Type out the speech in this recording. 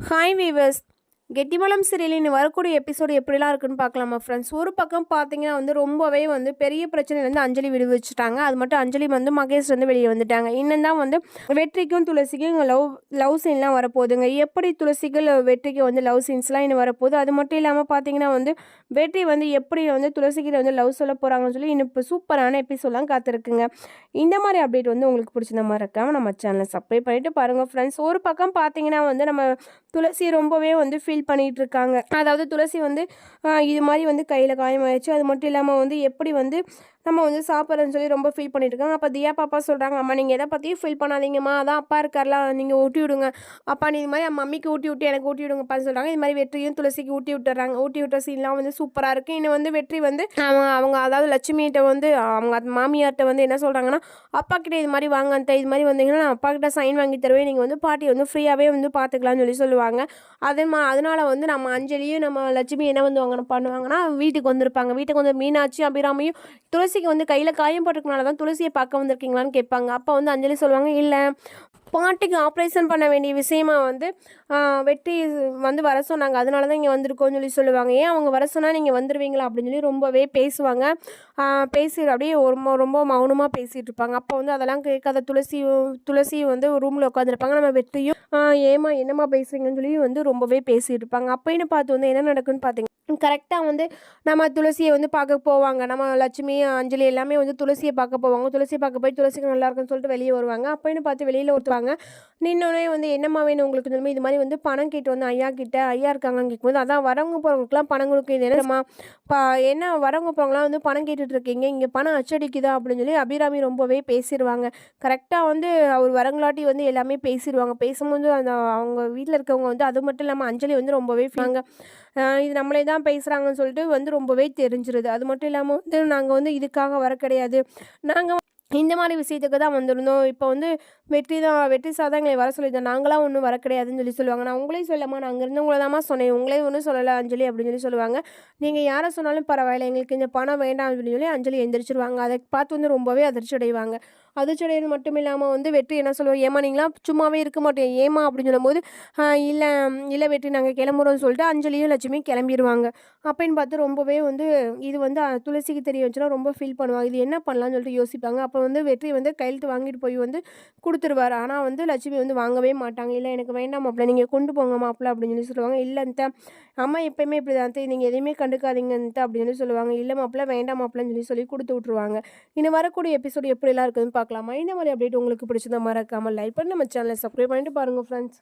Hi viewers Gettimelam சீரியலின் வரக்கூடிய episode எப்படிலாம் இருக்குன்னு பார்க்கலாமா ஃப்ரெண்ட்ஸ் ஒரு பக்கம் பார்த்தீங்கன்னா வந்து ரொம்பவே வந்து பெரிய பிரச்சனையிலேருந்து அஞ்சலி விடுவிச்சிட்டாங்க. அது மட்டும் அஞ்சலி வந்து மகேஷ் வந்து வெளியே வந்துட்டாங்க. இன்னும் தான் வந்து வெற்றிக்கும் துளசிக்கும் இங்கே லவ் லவ் சீன்லாம் வரப்போகுதுங்க. எப்படி துளசிகள் வெற்றிக்கு வந்து லவ் சீன்ஸ்லாம் இன்னும் வரப்போகுது? அது மட்டும் இல்லாமல் பார்த்தீங்கன்னா வந்து வெற்றி வந்து எப்படி வந்து துளசிக்கிட்ட வந்து லவ் சொல்ல போகிறாங்கன்னு சொல்லி இன்னும் இப்போ சூப்பரான எபிசோட்லாம் காத்திருக்குங்க. இந்த மாதிரி அப்டேட் வந்து உங்களுக்கு பிடிச்சிருந்த மாதிரி இருக்காமல் நம்ம சேனலை சப்ஸ்கிரைப் பண்ணிவிட்டு பாருங்கள் ஃப்ரெண்ட்ஸ் ஒரு பக்கம் பார்த்தீங்கன்னா வந்து நம்ம துளசி ரொம்பவே வந்து ஃபீல் ஃபீல் பண்ணிகிட்டு இருக்காங்க அதாவது துளசி வந்து இது மாதிரி வந்து கையில் காயமாயிடுச்சு அது மட்டும் இல்லாமல் வந்து எப்படி வந்து நம்ம வந்து சாப்பிட்றேன்னு சொல்லி ரொம்ப ஃபீல் பண்ணிட்டு இருக்காங்க அப்போ தியா பாப்பா சொல்கிறாங்க அம்மா நீங்கள் எதை பற்றியும் ஃபீல் பண்ணாதீங்கம்மா. அதான் அப்பா இருக்கார்ல நீங்கள் ஊட்டி விடுங்க. அப்பா நீ இது மாதிரி என் மம்மிக்கு ஊட்டி விட்டு எனக்கு ஊட்டி விடுங்கப்பான்னு சொல்கிறாங்க இது மாதிரி வெற்றியும் துளசிக்கு ஊட்டி விட்டுறாங்க. ஊட்டி விட்ட சீன்லாம் வந்து சூப்பராக இருக்குது இன்னும் வந்து வெற்றி வந்து அவங்க அவங்க அதாவது லட்சுமிகிட்ட வந்து அவங்க அந்த மாமியார்கிட்ட வந்து என்ன சொல்கிறாங்கன்னா அப்பா கிட்ட இது மாதிரி வாங்க அந்த இது மாதிரி வந்தீங்கன்னா நான் அப்பா கிட்ட சைன் வாங்கி தருவேன். நீங்கள் வந்து பாட்டி வந்து ஃப்ரீயாகவே வந்து பார்த்துக்கலாம்னு சொல்லி சொல்லுவாங்க. அது மா அதனால வந்து நம்ம அஞ்சலியும் நம்ம லட்சுமி என்ன வந்து அவங்க பண்ணுவாங்கன்னா வீட்டுக்கு வந்திருப்பாங்க. வீட்டுக்கு வந்து மீனாட்சி அபிராமியும் துளசிக்கு வந்து கையில் காயம் போட்டிருக்கனால தான் துளசியை பார்க்க வந்திருக்கீங்களான்னு கேட்பாங்க. அப்போ வந்து அஞ்சலி சொல்லுவாங்க இல்லை பாட்டிக்கு ஆப்ரேஷன் பண்ண வேண்டிய விஷயமா வந்து வெற்றி வந்து வர சொன்னாங்க. அதனால தான் இங்கே வந்திருக்கோம்னு சொல்லி சொல்லுவாங்க. ஏன் அவங்க வர சொன்னால் நீங்கள் வந்துடுவீங்களா அப்படின்னு சொல்லி ரொம்பவே பேசுவாங்க. பேசி அப்படியே ரொம்ப ரொம்ப மௌனமாக பேசிகிட்டு இருப்பாங்க. அப்போ வந்து அதெல்லாம் கேட்காத துளசி துளசி வந்து ரூமில் உட்காந்துருப்பாங்க நம்ம வெற்றியும் ஏமா ஏம்மா என்னம்மா பேசுறீங்கன்னு சொல்லி வந்து ரொம்பவே பேசிகிட்டு இருப்பாங்க. அப்படின்னு பார்த்து வந்து என்ன நடக்குன்னு பார்த்தீங்க கரெக்டாக வந்து நம்ம துளசியை வந்து பார்க்க போவாங்க. நம்ம லட்சுமி அஞ்சலி எல்லாமே வந்து துளசியை பார்க்க போவாங்க. துளசியை பார்க்க போய் துளசிக்கு நல்லா இருக்குன்னு சொல்லிட்டு வெளியே வருவாங்க. அப்படின்னு பார்த்து வெளியில் ஒருத்துவாங்க நின்னோடனே வந்து என்னம்மா வேணும் உங்களுக்கு சொல்லுமே? இது மாதிரி வந்து பணம் கேட்டு வந்து ஐயா கிட்ட ஐயா இருக்காங்கன்னு கேட்கும்போது அதான் வரவங்க போகிறவங்களுக்குலாம் பணம் கொடுக்க இது என்னம்மா? பா என்ன வரவங்க போகிறவங்களாம் வந்து பணம் கேட்டுட்டு இருக்கீங்க. இங்கே பணம் அச்சடிக்குதா? அப்படின்னு சொல்லி அபிராமி ரொம்பவே பேசிடுவாங்க கரெக்டாக வந்து அவர் வரங்களாட்டி வந்து எல்லாமே பேசிடுவாங்க பேசும்போது அந்த அவங்க வீட்டில் இருக்கவங்க வந்து அது மட்டும் இல்லாமல் அஞ்சலி வந்து ரொம்பவே வாங்க இது நம்மளே தான் பேசுகிறாங்கன்னு சொல்லிட்டு வந்து ரொம்பவே தெரிஞ்சிருது. அது மட்டும் இல்லாமல் வந்து நாங்கள் வந்து இதுக்காக வர கிடையாது. நாங்கள் இந்த மாதிரி விஷயத்துக்கு தான் வந்திருந்தோம். இப்போ வந்து வெற்றி தான் வெற்றி சார் தான் எங்களை வர சொல்லியிருந்தோம். நாங்களாம் ஒன்றும் வர கிடையாதுன்னு சொல்லி சொல்லுவாங்க. நான் உங்களையும் சொல்லம்மா நான் அங்கே இருந்தவங்கள தாம்மா சொன்னேன். உங்களே ஒன்றும் சொல்லலை அஞ்சலி அப்படின்னு சொல்லி சொல்லுவாங்க. நீங்கள் யாரை சொன்னாலும் பரவாயில்ல. எங்களுக்கு இந்த பணம் வேண்டாம் அப்படின்னு சொல்லி அஞ்சலி எந்திரிச்சிருவாங்க. அதை பார்த்து வந்து ரொம்பவே அதிர்ச்சி அடைவாங்க. அதிர்ச்சி அடைவது மட்டும் இல்லாமல் வந்து வெற்றி என்ன சொல்லுவோம் ஏமா நீங்களாம் சும்மாவே இருக்க மாட்டேன் ஏமா அப்படின்னு சொல்லும்போது இல்லை இல்லை வெற்றி நாங்கள் கிளம்புறோம்னு சொல்லிட்டு அஞ்சலியும் லட்சுமி கிளம்பிடுவாங்க அப்படின்னு பார்த்து ரொம்பவே வந்து இது வந்து துளசிக்கு தெரிய வச்சுன்னா ரொம்ப ஃபீல் பண்ணுவாங்க. இது என்ன பண்ணலாம்னு சொல்லிட்டு யோசிப்பாங்க. அப்போ வந்து வெற்றி வந்து கையெழுத்து வாங்கிட்டு போய் வந்து கொடுத்துருவாரு. ஆனால் வந்து லட்சுமி வந்து வாங்கவே மாட்டாங்க. இல்லை எனக்கு வேண்டாம் மாப்பிள்ள நீங்கள் கொண்டு போங்க மாப்பிள்ள அப்படின்னு சொல்லி சொல்லுவாங்க. இல்லைன்ட்ட அம்மா எப்பயுமே இப்படி தான் நீங்கள் எதையுமே கண்டுக்காதீங்கன்ட்டு அப்படின்னு சொல்லி சொல்லுவாங்க. இல்லை மாப்பிள்ள வேண்டாம் மாப்பிள்ளன்னு சொல்லி சொல்லி கொடுத்து விட்ருவாங்க இன்னும் வரக்கூடிய எபிசோடு எப்படிலாம் இருக்குதுன்னு பார்க்கலாமா? இந்த மாதிரி அப்டேட் உங்களுக்கு பிடிச்சத மறக்காமல் லைக் பண்ணி நம்ம சேனலை சப்ஸ்கிரைப் பண்ணிட்டு பாருங்கள் ஃப்ரெண்ட்ஸ்